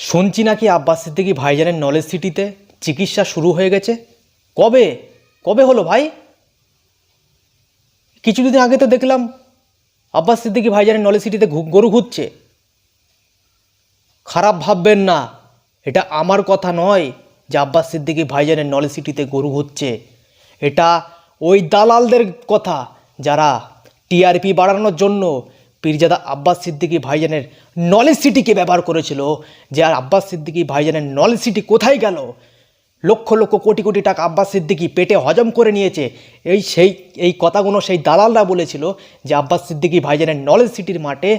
শুনছি নাকি আব্বাস সিদ্দিকি ভাইজানের নলেজ সিটিতে চিকিৎসা শুরু হয়ে গেছে? কবে? কবে হলো ভাই? কিছুদিন আগে তো দেখলাম আব্বাস সিদ্দিকি ভাইজানের নলেজ সিটিতে গরু ঘুরছে। খারাপ ভাববেন না, এটা আমার কথা নয় যে আব্বাস সিদ্দিকি ভাইজানের নলেজ সিটিতে গরু হচ্ছে এটা ওই দালালদের কথা যারা টিআরপি বাড়ানোর জন্য পীরজাদা আব্বাস সিদ্দিকি ভাইজানের নলেজ সিটিকে ব্যবহার করেছিল যে আর আব্বাস সিদ্দিকি ভাইজানের নলেজ সিটি কোথায় গেল? লক্ষ লক্ষ কোটি কোটি টাকা আব্বাস সিদ্দিকি পেটে হজম করে নিয়েছে। এই সেই, এই কথাগুলো সেই দালালরা বলেছিল যে আব্বাস সিদ্দিকি ভাইজানের নলেজ সিটির মাঠে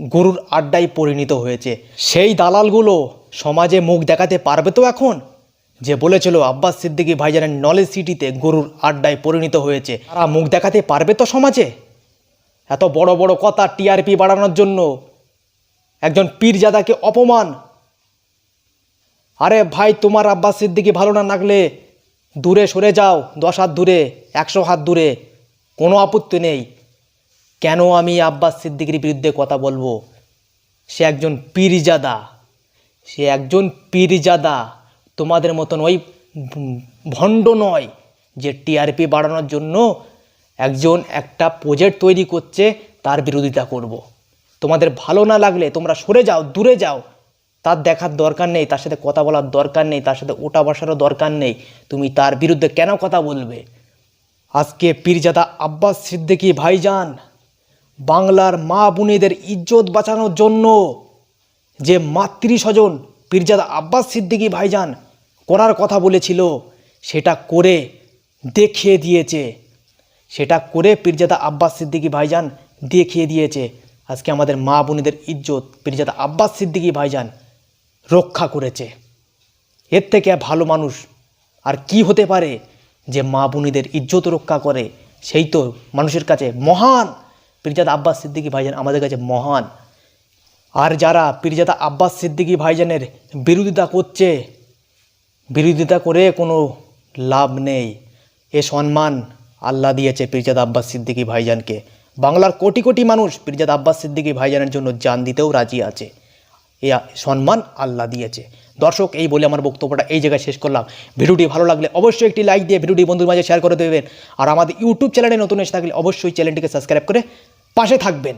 গরুর আড্ডায় পরিণত হয়েছে। সেই দালালগুলো সমাজে মুখ দেখাতে পারবে তো এখন? যে বলেছিল আব্বাস সিদ্দিকি ভাইজানের নলেজ সিটিতে গরুর আড্ডায় পরিণত হয়েছে। তারা মুখ দেখাতে পারবে তো সমাজে? এত বড় বড় কথা টিআরপি বাড়ানোর জন্য। একজন পীরজাদাকে অপমান। আরে ভাই, তোমার আব্বাস সিদ্দিকি ভালো না লাগলে দূরে সরে যাও, দশ হাত দূরে, একশো হাত দূরে, কোনো আপত্তি নেই। কেন আমি আব্বাস সিদ্দিকির বিরুদ্ধে কথা বলব? সে একজন পীরজাদা। সে একজন পীরজাদা। তোমাদের মতন ওই ভণ্ড নয় যে টিআরপি বাড়ানোর জন্য একজন একটা প্রজেক্ট তৈরি করছে, তার বিরোধিতা করব। তোমাদের ভালো না লাগলে তোমরা সরে যাও, দূরে যাও। তার দেখার দরকার নেই, তার সাথে কথা বলার দরকার নেই, তার সাথে ওটা বসারও দরকার নেই। তুমি তার বিরুদ্ধে কেন কথা বলবে? আজকে পীরজাদা আব্বাস সিদ্দিকী ভাইজান বাংলার মা বোনেদের ইজ্জত বাঁচানোর জন্য যে মাতৃ স্বজন পীরজাদা আব্বাস সিদ্দিকী ভাইজান করার কথা বলেছিল, সেটা করে দেখিয়ে দিয়েছে। সেটা করে পীরজাদা আব্বাস সিদ্দিকী ভাইজান দেখিয়ে দিয়েছে। আজকে আমাদের মা বোনেদের ইজ্জত পীরজাদা আব্বাস সিদ্দিকী ভাইজান রক্ষা করেছে। এর থেকে ভালো মানুষ আর কি হতে পারে যে মা বোনেদের ইজ্জত রক্ষা করে? সেই তো মানুষের কাছে মহান পীরজাদা আব্বাস সিদ্দিকী ভাইজান, আমাদের কাছে মহান। আর যারা পীরজাদা আব্বাস সিদ্দিকী ভাইজানের বিরোধিতা করছে, বিরোধিতা করে কোনো লাভ নেই। এ সম্মান আল্লাহ দিয়েছে পিরজাদ আব্বাস সিদ্দিকী ভাইজানকে। বাংলার কোটি কোটি মানুষ পিরজাদ আব্বাস সিদ্দিকী ভাইজানের জন্য জান দিতেও রাজি আছে। এ সম্মান আল্লাহ দিয়েছে। দর্শক, এই বলে আমার বক্তব্যটা এই জায়গায় শেষ করলাম। ভিডিওটি ভালো লাগলে অবশ্যই একটি লাইক দিয়ে ভিডিওটি বন্ধুর মাঝে শেয়ার করে দেবেন। আর আমাদের ইউটিউব চ্যানেলে নতুন এসে থাকলে অবশ্যই চ্যানেলটিকে সাবস্ক্রাইব করে পাশে থাকবেন।